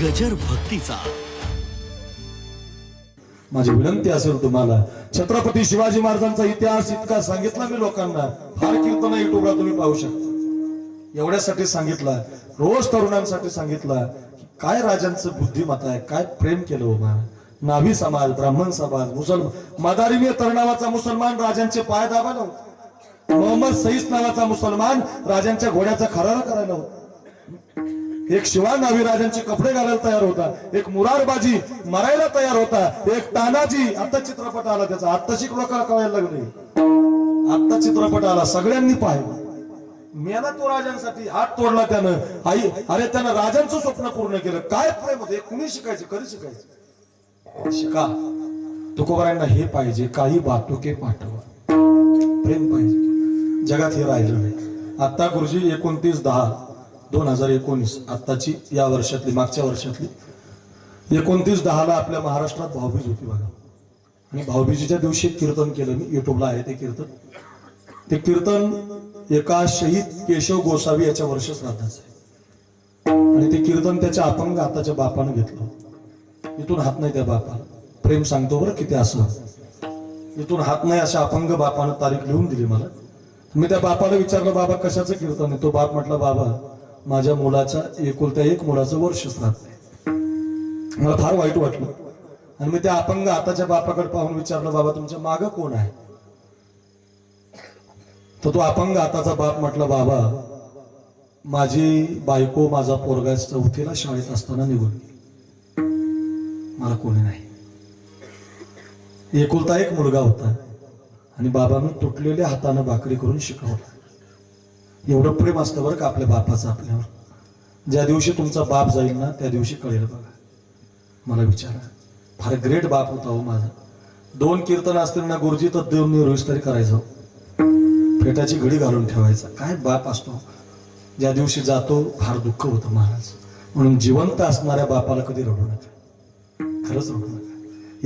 गजर भक्तीचा. माझी विनंती असेल तुम्हाला. छत्रपती शिवाजी महाराजांचा इतिहास इतका सांगितला मी लोकांना. फार कीर्तन युट्यूबला तुम्ही पाहू शकता. एवढ्यासाठी सांगितला रोज तरुणांसाठी सांगितला काय राजांचं बुद्धिमत्ता आहे काय प्रेम केलं हो महाराज नाभी समाज ब्राह्मण समाज मुसलमान मदारिमी तर नावाचा मुसलमान राजांचे पाय दाबायला होता. मोहम्मद सईस नावाचा मुसलमान राजांच्या घोड्याचा खरारा करायला होता. एक शिवा नावीराजांचे कपडे घालायला तयार होता एक मुरारबाजी मरायला तयार होता एक तानाजी आता चित्रपट आला त्याचा. आता लोकांना कळायला लागले आता चित्रपट आला सगळ्यांनी पाहिला. मेला तो राजांसाठी हात तोडला त्यानं. आई अरे त्यानं राजांचं स्वप्न पूर्ण केलं. काय प्रेम होते? कुणी शिकायचं? कधी शिकायचं? शिका. तुकोबरांना हे पाहिजे काही बातुके पाठवा. प्रेम पाहिजे. जगात हे राहिलं नाही. आता गुरुजी एकोणतीस दहा. दोन हजार एकोणीस आत्ताची या वर्षातली मागच्या वर्षातली. एकोणतीस दहाला आपल्या महाराष्ट्रात भाऊबीज होती बघा. आणि भाऊबीजीच्या दिवशी कीर्तन केलं मी युट्यूबला आहे ते कीर्तन. ते कीर्तन एका शहीद केशव गोसावी याच्या वर्ष श्राद्धाचं आहे. आणि ते कीर्तन त्याच्या अपंग हाताच्या बापानं घेतलं. इथून हात नाही त्या बापाला. प्रेम सांगतो बरं किती असं. इथून हात नाही अशा अपंग बापानं तारीख लिहून दिली मला. मी त्या बापाला विचारलं बाबा कशाचं कीर्तन आहे? तो बाप म्हटला बाबा माझ्या मुलाचा एकुलत्या एक मुलाचं वर्ष श्राद्ध मला फार वाईट वाटलं. आणि मी त्या अपंग आताच्या बापाकडे पाहून विचारलं बाबा तुमच्या मागं कोण आहे? तर तो अपंग आताचा बाप म्हटला बाबा माझी बायको माझा पोरगा चौथीला शाळेत असताना निघून मला कोणी नाही. एकुलता एक मुलगा होता आणि बाबानं तुटलेल्या हातानं भाकरी करून शिकवला. एवढं प्रेम असतं बरं का आपल्या बापाचं आपल्यावर. ज्या दिवशी तुमचा बाप जाईल ना त्या दिवशी कळेल बघा. मला विचारा. फार ग्रेट बाप होता हो माझा. दोन कीर्तन असतील ना गुरुजी तर देऊन निरोज तरी करायचं. फेटाची घडी घालून ठेवायचा. काय बाप असतो? ज्या दिवशी जातो फार दुःख होतं महाराज. म्हणून जिवंत असणाऱ्या बापाला कधी रडू नका. खरंच रडू नका.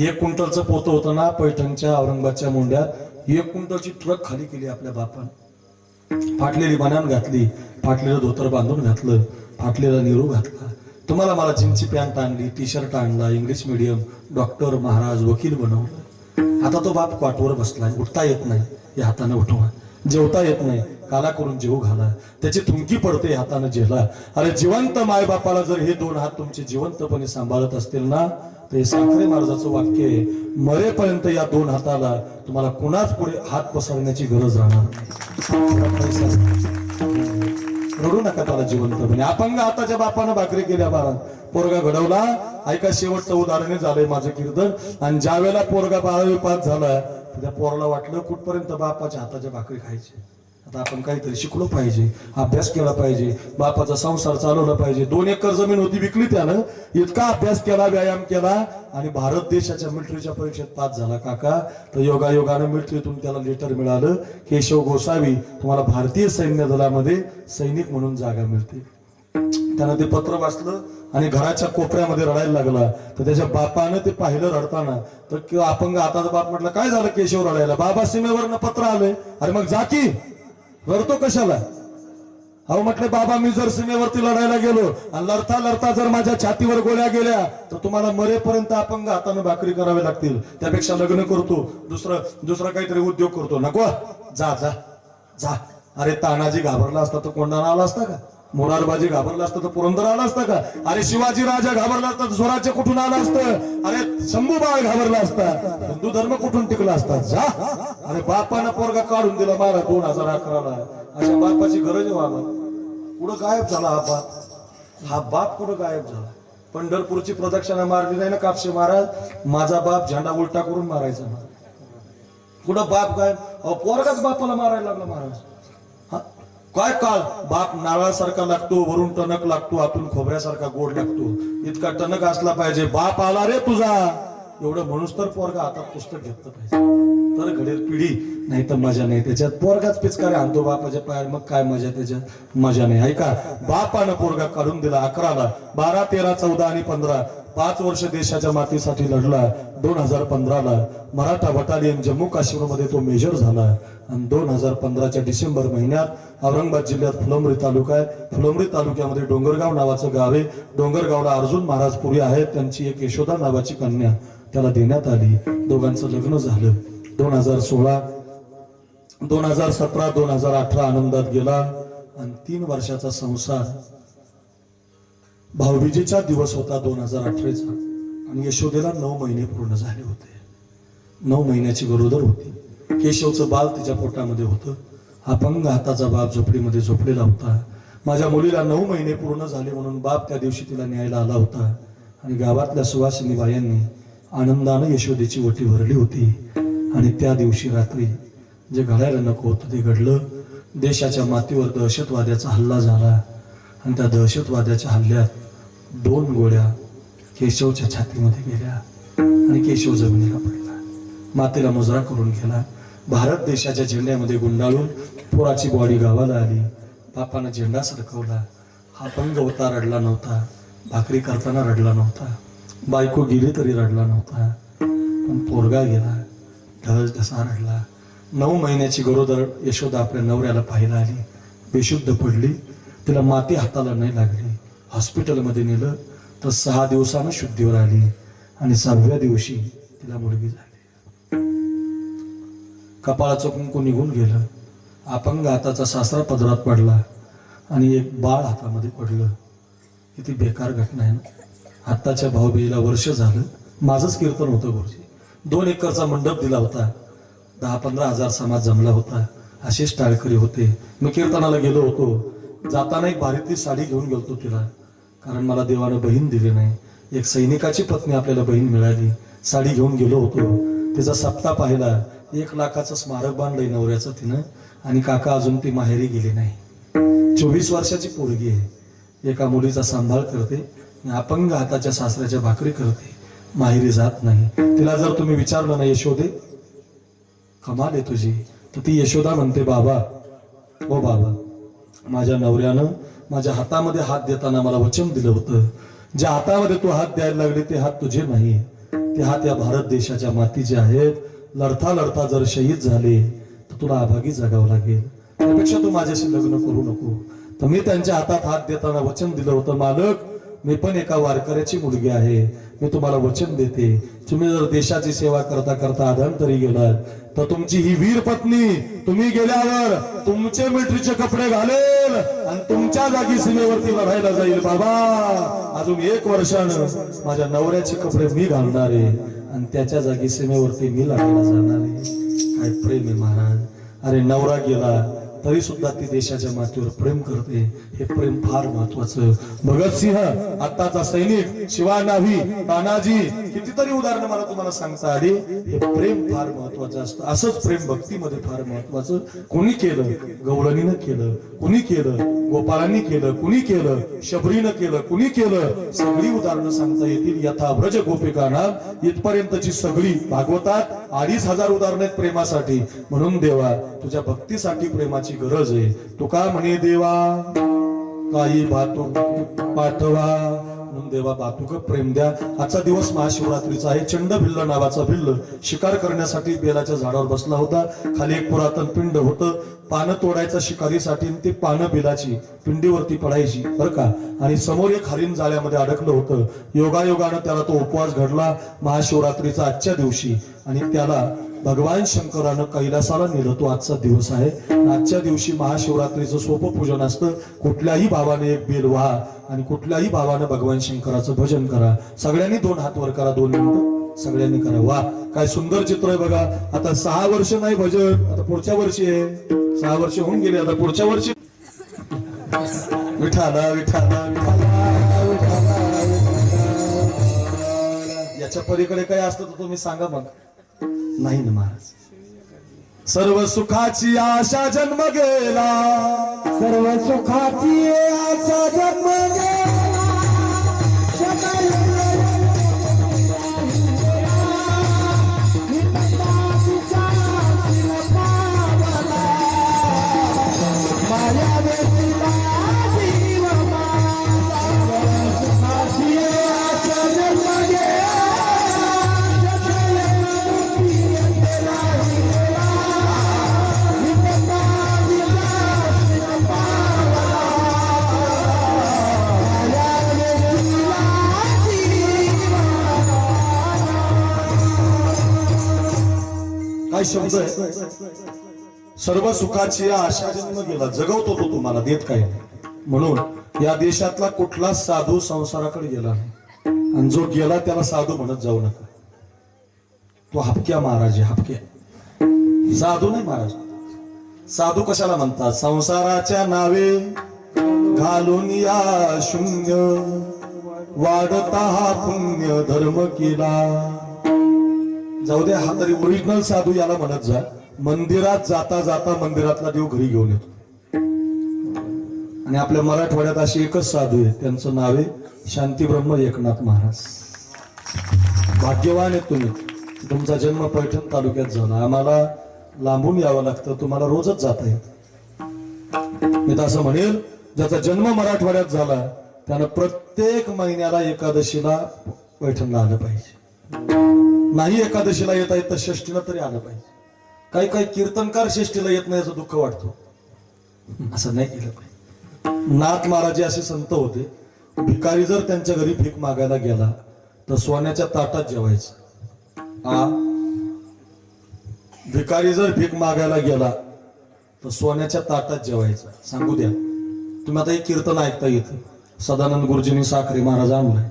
एक क्विंटलचं पोतं होतं ना पैठणच्या औरंगाबादच्या मुंड्यात. एक क्विंटलची ट्रक खाली केली आपल्या बापानं. फाटलेली बनान घातली फाटलेलं धोतर बांधून घातलं फाटलेला निरू घातला. तुम्हाला मला जीन्सची पॅन्ट आणली टी शर्ट आणला इंग्लिश मिडियम डॉक्टर महाराज वकील बनवलं. आता तो बाप क्वाटवर बसलाय उठता येत नाही या हाताने उठवा. जेवता येत नाही काला करून जीव घाला. त्याची थुंकी पडते हाताने जेला. अरे जिवंत मायबापाला जर हे दोन हात तुमचे जिवंतपणे सांभाळत असतील ना तर हे साखरे महाराजाचं वाक्य आहे. मरेपर्यंत या दोन हाताला तुम्हाला कुणाच पुढे हात पसरण्याची गरज राहणार रडू नका त्याला जिवंतपणे. अपंग हाताच्या बापानं भाकरी केल्या बाळा पोरगा घडवला. ऐका शेवटचं उदाहरण झालंय माझं कीर्तन. आणि ज्या वेळेला पोरगा बारावी पास झाला त्या पोराला वाटलं कुठपर्यंत बापाच्या हाताच्या भाकरी खायची. आता आपण काहीतरी शिकलो पाहिजे अभ्यास केला पाहिजे बापाचा संसार चालवला पाहिजे. दोन एकर जमीन होती विकली त्यानं. इतका अभ्यास केला व्यायाम केला आणि भारत देशाच्या मिलिटरीच्या परीक्षेत पास झाला. काका तर योगायोगानं मिलिटरीतून त्याला लेटर मिळालं. केशव गोसावी तुम्हाला भारतीय सैन्य दलामध्ये सैनिक म्हणून जागा मिळते. त्यानं ते पत्र वाचलं आणि घराच्या कोपऱ्यामध्ये रडायला लागला. तर त्याच्या बापानं ते पाहिलं रडताना. तर किंवा अपंग आता बाप म्हटलं काय झालं केशव रडायला? बाबा सीमेवरनं पत्र आलंय. अरे मग जा की. रडतो कशाला? अहो म्हटलं बाबा मी जर सीमेवरती लढायला गेलो आणि लढता लढता जर माझ्या छातीवर गोळ्या गेल्या तर तुम्हाला मरेपर्यंत अपंग हाताने भाकरी करावे लागतील. त्यापेक्षा लग्न करतो दुसरं दुसरा काहीतरी उद्योग करतो. नको जा जा जा. अरे तानाजी घाबरला असता तर कोंडाणा आला असता का? मोरारबाजी घाबरला असतं तर पुरंदर आला असता का? अरे शिवाजी राजा घाबरला असता तर स्वराज्य कुठून आला असतं? अरे शंभू बाळ घाबरला असता. हिंदू धर्म कुठून टिकला असता? जा. अरे बापानं पोरगा काढून दिला मारा दोन हजार अकराला. अशा बापाची गरज व्हावं कुठं गायब झाला हा बाप? हा बाप कुठं गायब झाला? पंढरपूरची प्रदक्षिणा मारली नाही ना कापशे महाराज? माझा बाप झेंडा उलटा करून मारायचा. कुठं बाप गायब? पोरगाच बापाला मारायला लागला महाराज. काय काळ बाप नारळासारखा लागतो वरून टणक लागतो आतून खोबऱ्यासारखा गोड लागतो. इतका टणक असला पाहिजे. बाप आला रे तुझा. एवढं म्हणूच तर पोरगा आता पुस्तक घेतलं पाहिजे. तर घडेल पिढी नाही तर मजा नाही त्याच्यात. पोरगाच पिचकारे आणतो बापाच्या पायावर. मग काय मजा त्याच्यात? मजा नाही. ऐका बापानं पोरगा काढून दिला अकराला. बारा तेरा चौदा आणि पंधरा. पाच वर्ष देशाच्या मातीसाठी लढला दोन हजार पंधराला मराठा बटालियन जम्मू काश्मीरमध्ये तो मेजर झाला आणि दोन हजार पंधराच्या डिसेंबर महिन्यात औरंगाबाद जिल्ह्यात फुलंब्री तालुका आहे. फुलंब्री तालुक्यामध्ये डोंगरगाव नावाचं गाव आहे. डोंगरगावला अर्जुन महाराज पुरी आहेत. त्यांची एक यशोदा नावाची कन्या त्याला देण्यात आली. दोघांचं लग्न झालं. दोन हजार सोळा दोन हजार सतरा दोन हजार अठरा आनंदात गेला. आणि तीन वर्षाचा संसार भाऊबीजेचा दिवस होता दोन हजार अठराचा आणि यशोदेला नऊ महिने पूर्ण झाले होते. नऊ महिन्याची गरोदर होती. केशवचं बाल तिच्या पोटामध्ये होतं. अपंग हाताचा बाप झोपडीमध्ये झोपलेला होता. माझ्या मुलीला नऊ महिने पूर्ण झाले म्हणून बाप त्या दिवशी तिला न्यायला आला होता. आणि गावातल्या सुवासिनी बायांनी आनंदानं यशोदेची वटी भरली होती. आणि त्या दिवशी रात्री जे घडायला नको होतं ते घडलं. देशाच्या मातीवर दहशतवाद्याचा हल्ला झाला. आणि त्या दहशतवाद्याच्या हल्ल्यात दोन गोळ्या केशवच्या छातीमध्ये गेल्या आणि केशव जमिनीला पडला. मातेला मुजरा करून गेला भारत देशाच्या झेंड्यामध्ये गुंडाळून पोराची बॉडी गावाला आली. बापानं झेंडा सरकवला हा पंग होता रडला नव्हता. भाकरी करताना रडला नव्हता. बायको गेली तरी रडला नव्हता. पण पोरगा गेला. ढस ढसा रडला. नऊ महिन्याची गरोदर यशोदा आपल्या नवऱ्याला पाहायला आली. बेशुद्ध पडली. तिला माती हाताला नाही लागली. हॉस्पिटलमध्ये नेलं तर सहा दिवसानं शुद्धीवर आली आणि सहाव्या दिवशी तिला मुलगी झाली. कपाळाचं कुंकू निघून गेलं अपंग हाताचा सासरा पदरात पडला आणि एक बाळ हातामध्ये पडलं. किती बेकार घटना आहे ना. आत्ताच्या भाऊबीजीला वर्ष झालं माझंच कीर्तन होतं गुरुजी. दोन एकरचा मंडप दिला होता दहा पंधरा हजार समाज जमला होता असेच टाळकरी होते. मी कीर्तनाला गेलो होतो जाताना एक भारीतली साडी घेऊन गेलो तिला. कारण मला देवानं बहीण दिली नाही. एक सैनिकाची पत्नी आपल्याला बहीण मिळाली. साडी घेऊन गेलो होतो. तिचा सप्ताह पाहिला. एक लाखाचं स्मारक बांधलंय नवऱ्याचं तिनं. आणि काका अजून ती माहेरी गेली नाही. चोवीस वर्षाची पोरगी आहे. एका मुलीचा सांभाळ करते. आणि अपंग हाताच्या सासऱ्याच्या भाकरी करते. माहेरी जात नाही. तिला जर तुम्ही विचारलं ना यशोदे कमाल आहे तुझी. तर ती यशोदा म्हणते बाबा ओ बाबा माझ्या नवऱ्यानं माझ्या हातामध्ये हात देताना मला वचन दिलं होतं. ज्या हातामध्ये तू हात द्यायला लागले ते हात तुझे नाही. ते हात या भारत देशाच्या मातीचे आहेत. लढता लढता जर शहीद झाले तर तुला अभागी जगावं लागेल. त्यापेक्षा तू माझ्याशी लग्न करू नको. तर मी त्यांच्या हातात हात देताना वचन दिलं होतं मालक मी पण एका वारकऱ्याची मुलगी आहे. मी तुम्हाला वचन देते. तुम्ही जर देशाची सेवा करता करता आधांतरी गेलात. तर तुमची ही वीर पत्नी तुम्ही गेल्यावर तुमचे मिलिटरीचे कपडे घालेल आणि तुमच्या जागी सीमेवरती लढायला जाईल. बाबा अजून एक वर्षानं माझ्या नवऱ्याचे कपडे मी घालणार आहे आणि त्याच्या जागी सीमेवरती मी लढायला जाणार आहे. काय प्रेम आहे महाराज? अरे नवरा गेला तरी सुद्धा ती देशाच्या मातीवर प्रेम करते. हे प्रेम फार महत्वाचं भगतसिंह आत्ताचा सैनिक शिवानावी तानाजी कितीतरी उदाहरणं मला तुम्हाला सांगता आली. हे प्रेम फार महत्वाचं असतं. असंच प्रेम भक्तीमध्ये फार महत्वाचं कुणी केलं? गौरणीनं केलं. कुणी केलं? गोपाळांनी केलं. कुणी केलं? शबरीनं केलं. कुणी केलं? सगळी उदाहरणं सांगता येतील. यथा व्रज गोपिकांना इथपर्यंतची सगळी भागवतात. अडीच हजार उदाहरणं आहेत प्रेमासाठी. म्हणून देवा तुझ्या भक्तीसाठी प्रेमाची गरज आहे. तुका म्हणे देवा काही बातू पाठवा. म्हणून देवा बातुक प्रेम द्या. आजचा दिवस महाशिवरात्रीचा आहे. चंड भिल्ल नावाचा भिल्ल. शिकार करण्यासाठी बेलाच्या झाडावर बसला होता. खाली एक पुरातन पिंड होतं. पानं तोडायचा शिकारीसाठी ते पानं बिलाची पिंडीवरती पडायची बरं का? आणि समोर एक हरिण जाळ्यामध्ये अडकलं होतं. योगायोगानं त्याला तो उपवास घडला महाशिवरात्रीचा आजच्या दिवशी. आणि त्याला भगवान शंकरानं कैलासाला नेलं. तो आजचा दिवस आहे. आजच्या दिवशी महाशिवरात्रीचं सोपं पूजन असतं. कुठल्याही भावाने एक बेल व्हा आणि कुठल्याही भावानं भगवान शंकराचं भजन करा. सगळ्यांनी दोन हात वर करा दोन मिनिटं. सगळ्यांनी करा. वा काय सुंदर चित्र आहे बघा. आता सहा वर्ष नाही भजन आता पुढच्या वर्षी आहे. सहा वर्ष होऊन गेले आता पुढच्या वर्षी. विठाला विठाला विठाला विठाला, विठाला. याच्या पलीकडे काय असतं तर तुम्ही सांगा मग. नाही ना महाराज सर्व सुखाची आशा जन्म गेला सर्व सुखाची आशा जन्म गेला. शब्द आहे. सर्व सुखाची आशा जन्म गेला. जगवतो तो तुम्हाला. देत काय? म्हणून या देशातला कुठला साधू संसाराकडे गेला आणि जो गेला त्याला साधू म्हणत जाऊ नका. तो हपक्या महाराज आहे हपक्या. साधू नाही महाराज. साधू कशाला म्हणतात? संसाराच्या नावे घालून या शून्य. वाढता हा पुण्य धर्म केला. जाऊ दे हा तरी ओरिजिनल साधू याला म्हणत जा. मंदिरात जाता जाता मंदिरातला देव घरी घेऊन येतो. आणि आपल्या मराठवाड्यात अशी एकच साधू आहे त्यांचं नाव आहे शांती ब्रह्म एकनाथ महाराज. भाग्यवान आहेत तुम्ही. तुमचा जन्म पैठण तालुक्यात झाला. आम्हाला लांबून यावं लागतं तुम्हाला रोजच जाता येत. मी तर असं म्हणेल ज्याचा जन्म मराठवाड्यात झाला त्यानं प्रत्येक महिन्याला एकादशीला पैठणला आलं पाहिजे. नाही एकादशीला येता येत तर षष्टीला तरी आलं पाहिजे. काही काही कीर्तनकार षष्टीला येत नाही याचं दुःख वाटतो. असं नाही केलं पाहिजे. नाथ महाराज असे संत होते. भिकारी जर त्यांच्या घरी भीक मागायला गेला तर सोन्याच्या ताटात जेवायचं. आ? भिकारी जर भीक मागायला गेला तर सोन्याच्या ताटात जेवायचं. सांगू द्या. तुम्ही आता हे कीर्तन ऐकता येतं सदानंद गुरुजींनी साखरे महाराज आणलाय.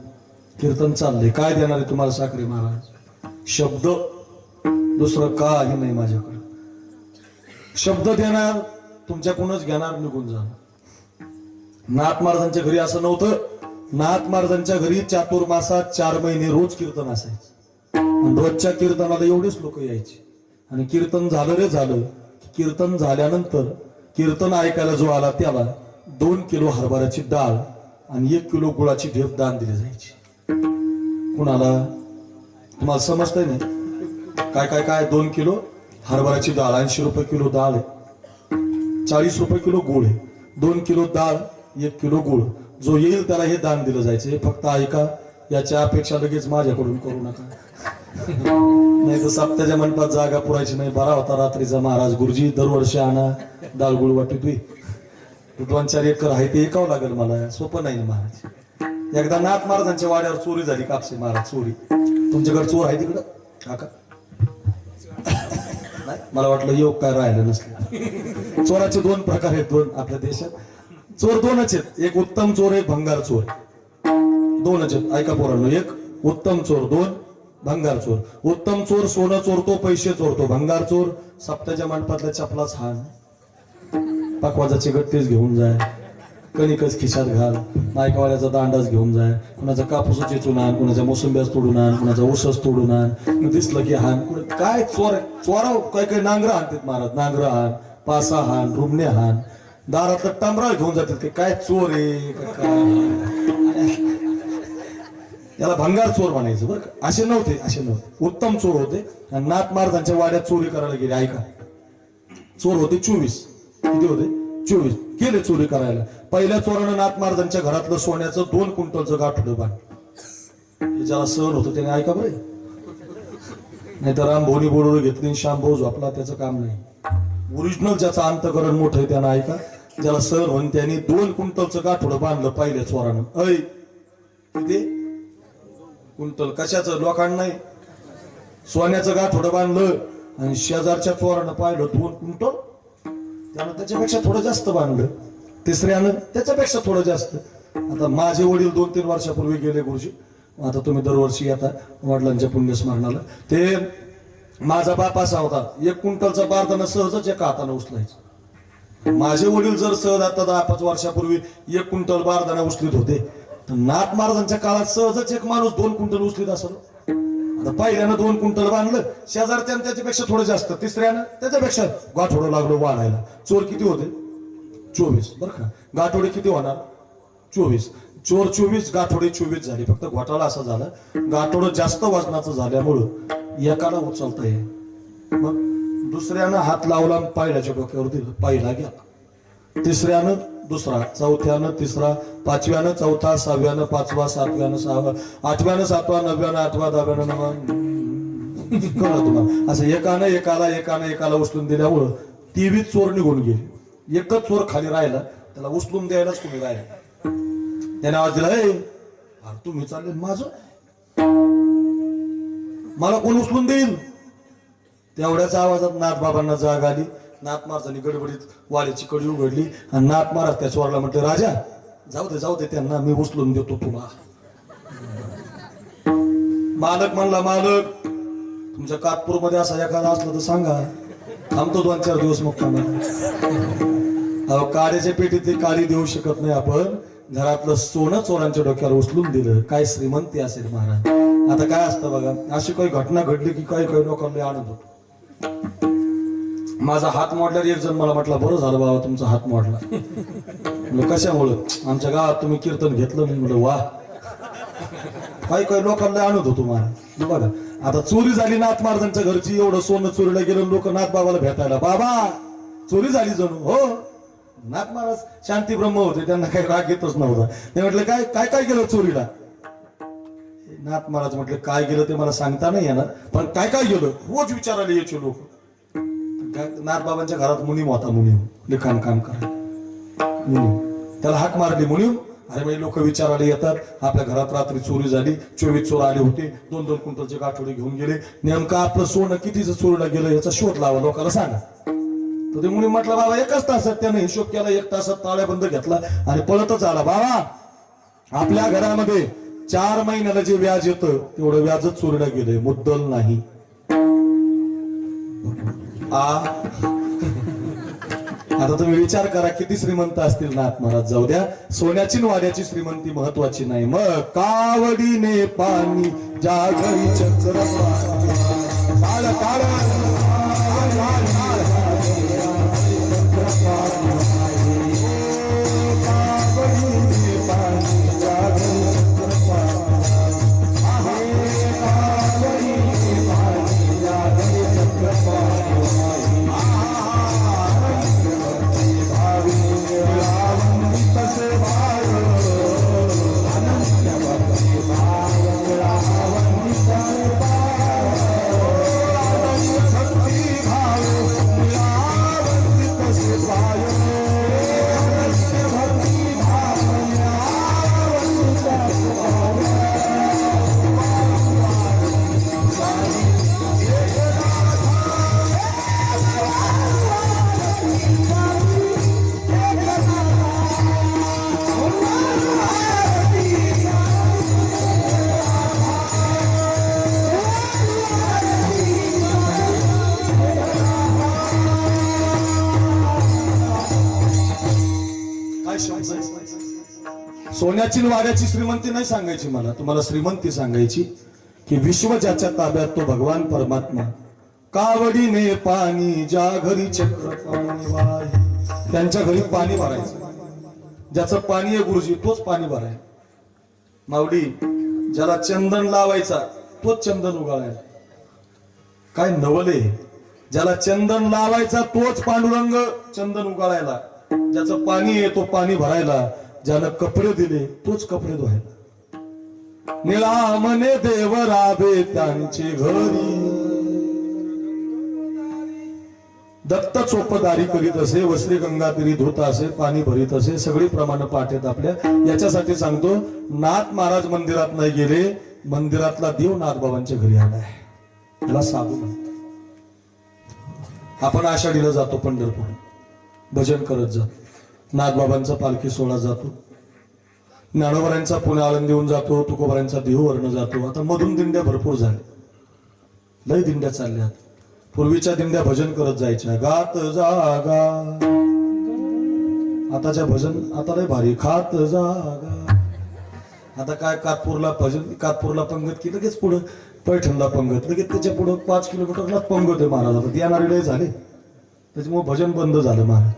कीर्तन चाललंय. काय देणार आहे तुम्हाला साखरे महाराज? शब्द दुसरं काही नाही माझ्याकडे. शब्द देणार तुमच्याकडूनच घेणार निघून जाणार. नाथ महाराजांच्या घरी असं नव्हतं. नाथ महाराजांच्या घरी चातुर्मासात चार महिने रोज कीर्तन असायचं. रोजच्या कीर्तनाला एवढेच लोक यायचे. आणि कीर्तन झालं रे झालं. कीर्तन झाल्यानंतर कीर्तन ऐकायला जो आला त्याला दोन किलो हरभऱ्याची डाळ आणि एक किलो गुळाची ढेप दान दिली जायची. कुणाला? तुम्हाला समजतंय ना काय काय काय? दोन किलो हरभऱ्याची डाळ ऐंशी रुपये किलो डाळ आहे. चाळीस रुपये किलो गुळ आहे. दोन किलो डाळ एक किलो गुळ. जो येईल त्याला हे दान दिलं जायचं. हे फक्त ऐका याच्या अपेक्षा लगेच माझ्याकडून करू नका. नाही तर सप्त्याच्या मंडपात जागा पुरायची नाही. बरा होता रात्रीचा महाराज गुरुजी. दरवर्षी आणा डाळ गुळ वाटी तुई दोन चार एकर आहे ते ऐकावं लागेल मला. सोपं नाही ना महाराज. एकदा नाथ महाराजांच्या वाड्यावर चोरी झाली कापसे महाराज चोरी. तुमच्याकडे चोर आहे तिकडं? काका. मला वाटलं योग काय राहिलं नसलं. चोराचे दोन प्रकार आहेत दोन आपल्या देशात. चोर दोनच आहेत. एक उत्तम चोर एक भंगार चोर. दोनच आहेत. ऐका पोरांनो एक उत्तम चोर दोन भंगार चोर. उत्तम चोर सोनं चोरतो पैसे चोरतो भंगार चोर. सप्ताच्या मंडपातल्या चपलाच हाण पाकवाजाचे गट्टेच घेऊन जाय. कणिकच खिशात घाल. नायकवाड्याचा दांडाच घेऊन जाय. कुणाचा कापूस चेचून आण कुणाच्या मोसंब्यास तोडून आण कुणाचा ऊसच तोडून आण. दिसलं की हान. काय चोर चोरा काय काय नांगर आणतात महाराज? नांगर हान पासा हान रुमणे हान दारातलं टांबराळ घेऊन जातात की काय चोर आहे? का याला भंगार चोर म्हणायचं बरं का? असे नव्हते असे नव्हते. उत्तम चोर होते. आणि नाथ महाराजांच्या वाड्यात चोरी करायला गेले. ऐका. चोर होते चोवीस. किती होते? चोवीस. गेले चोरी करायला. पहिल्या चोरानं नाथ महाराजांच्या घरातलं सोन्याचं दोन क्विंटलचं गाठलं बांध ज्याला सहन होतं त्याने ऐका बरे. नाही तर राम भोनी बोलून घेतली श्याम भाऊ झोपला त्याचं काम नाही. ओरिजिनल ज्याचं अंतकरण मोठं आहे त्यानं ऐका. ज्याला सहन होऊन त्याने दोन क्विंटलचं गाठोडं बांधलं पहिल्या चोरानं. ऐ किती? कुंटल कशाचं? लोकांना नाही. सोन्याचं गाठोडं बांधलं आणि शेजारच्या चोरानं पाहिलं दोन कुंटल त्यानं त्याच्यापेक्षा थोडं जास्त बांधलं. तिसऱ्यानं त्याच्यापेक्षा थोडं जास्त. आता माझे वडील दोन तीन वर्षापूर्वी गेले गुरुजी. आता तुम्ही दरवर्षी आता वडिलांच्या पुण्यस्मरणाला. ते माझा बाप असा होता एक क्विंटलचा बारदाना सहजच एका हाताने उचलायचं. माझे वडील जर सहज आता दहा पाच वर्षापूर्वी एक क्विंटल बारदाना उचलीत होते तर नाथ महाराजांच्या काळात सहजच एक माणूस दोन क्विंटल उचलीत असलो. आता पहिल्यानं दोन क्विंटल बांधलं शेजारच्यानं त्याच्यापेक्षा थोडं जास्त तिसऱ्यानं त्याच्यापेक्षा गाठोडं लागलो वाढायला. चोर किती होते? चोवीस. बरं का? गाठोडे किती होणार? चोवीस. चोर चोवीस गाठोडे चोवीस झाले. फक्त घोटाळा असा झाला. गाठोडं जास्त वजनाचं झाल्यामुळं एकाला उचलता येईल. मग दुसऱ्यानं हात लावला आणि डोक्यावर दिलं पायला गेला. तिसऱ्यानं दुसरा चौथ्यानं तिसरा पाचव्यानं चौथा सहाव्यानं पाचवा सातव्यानं सहावा आठव्यानं सातवा नवव्यानं आठवा दहाव्यानं नवा कळलं तुम्हाला? असं एकानं एकाला एकानं एकाला उचलून दिल्यामुळं तेवीस चोर निघून गेली. एकच चोर खाली राहिला त्याला उचलून द्यायलाच कोणी राहिला त्याने आवाज दिला अरे तुम्ही चालले माझं मला कोण उचलून देईल तेवढ्याच आवाजात नाथबाबांना जाग आली. नाथ महाराजांनी गडबडीत वाल्याची कडी उघडली आणि नाथ महाराज त्या चोरला म्हटले राजा जाऊ दे जाऊ दे त्यांना मी उचलून देतो तुला. मालक म्हणला मालक तुमच्या कातपूरमध्ये असा एखादा असला तर सांगा. थांबतो दोन चार दिवस मग अहो काड्याच्या पेटीतली काळी देऊ शकत नाही आपण. घरातलं सोनं चोरांच्या डोक्यावर उचलून दिलं. काय श्रीमंती असेल महाराज. आता काय असतं बघा अशी काही घटना घडली की काही काही लोकांना आनंद होतो माझा हात मोडल्यावर एक जण मला म्हटला बरं झालं बाबा तुमचा हात मोडला. कशामुळं? आमच्या गावात तुम्ही कीर्तन घेतलं नाही म्हणलं वा काही काही लोकांना आणत होतो महाराज. बघा आता चोरी झाली नाथ महाराजांच्या घरची एवढं सोनं चोरीला गेलं लोक नाथ बाबाला भेटायला. बाबा चोरी झाली जणू हो. नाथ महाराज शांती ब्रह्म होते त्यांना काही राग येतच नव्हता. ते म्हटलं काय काय काय केलं चोरीला? नाथ महाराज म्हटलं काय गेलं ते मला सांगता नाही येणार पण काय काय गेलं रोज विचारायला यायचे लोक. नाथ बाबांच्या घरात मुनीम होता मुनीम. लिखाण काम करा मुनीम. त्याला हाक मारली मुनीम. अरे म्हणजे लोक विचारायला येतात आपल्या घरात रात्री चोरी झाली चोवीस चोर आले होते दोन दोन क्विंटलचे गाठोडे घेऊन गेले. नेमकं आपलं सोनं कितीचं चोरीला गेलं याचा शोध लावा लोकांना सांगा. तर ते मुली म्हटलं बाबा एकच तासात त्याने हिशोब केला एक तासात ताळ्या बंद घेतला आणि पळतच आला. बाबा आपल्या घरामध्ये चार महिन्याला जे व्याज येतं तेवढं व्याजच चोरीला गेलंय मुद्दल नाही. आ आता तुम्ही विचार करा किती श्रीमंत असतील नाथ महाराज. जाऊ द्या. सोन्याची वाड्याची श्रीमंती महत्वाची नाही. मग कावडीने पाणी जागरी चक्र काळ काळ प्राचीन वाड्याची श्रीमंती नाही सांगायची मला. तुम्हाला श्रीमंती सांगायची की विश्व ज्याच्या ताब्यात तो भगवान परमात्मा. कावडीने पाणी ज्या घरी चक्र त्यांच्या घरी पाणी भरायचं. ज्याचं पाणी आहे गुरुजी तोच पाणी भराय मावडी ज्याला चंदन लावायचा तोच चंदन उगाळायला. काय नवले ज्याला चंदन लावायचा तोच पांडुरंग चंदन उगाळायला. ज्याचं पाणी आहे तो पाणी भरायला. ज्याला कपडे दिले तोच कपडे धुवायला. निळामने देव राबे त्यांचे घरी. दत्त चोपदारी करीत असे वसरी गंगा तिरी धुत असे पाणी भरीत असे सगळी प्रमाण पाठेत आपल्या. याच्यासाठी सांगतो नाथ महाराज मंदिरात नाही गेले मंदिरातला देव नाथ बाबांच्या घरी आलाय त्याला साधू आपण आषाढीला जातो पंढरपूर. भजन करत जातो. नागबाबांचा पालखी सोहळा जातो. ज्ञानोबऱ्यांचा पुणे आळंदीहून जातो तुकोबरांचा देहूवर्ण जातो. आता मधून दिंड्या भरपूर झाल्या. लय दिंड्या चालल्यात. पूर्वीच्या दिंड्या भजन करत जायच्या. गात जागा. आताच्या भजन आता लय भारी. खात जागा. आता काय कातपूरला भजन कातपूरला पंगत की लगेच पुढं पैठणला पंगत. लगेच त्याच्या पुढं पाच किलोमीटरला पंगत आहे महाराज आता येणारे लय झाले. त्याच्यामुळे भजन बंद झालं महाराज.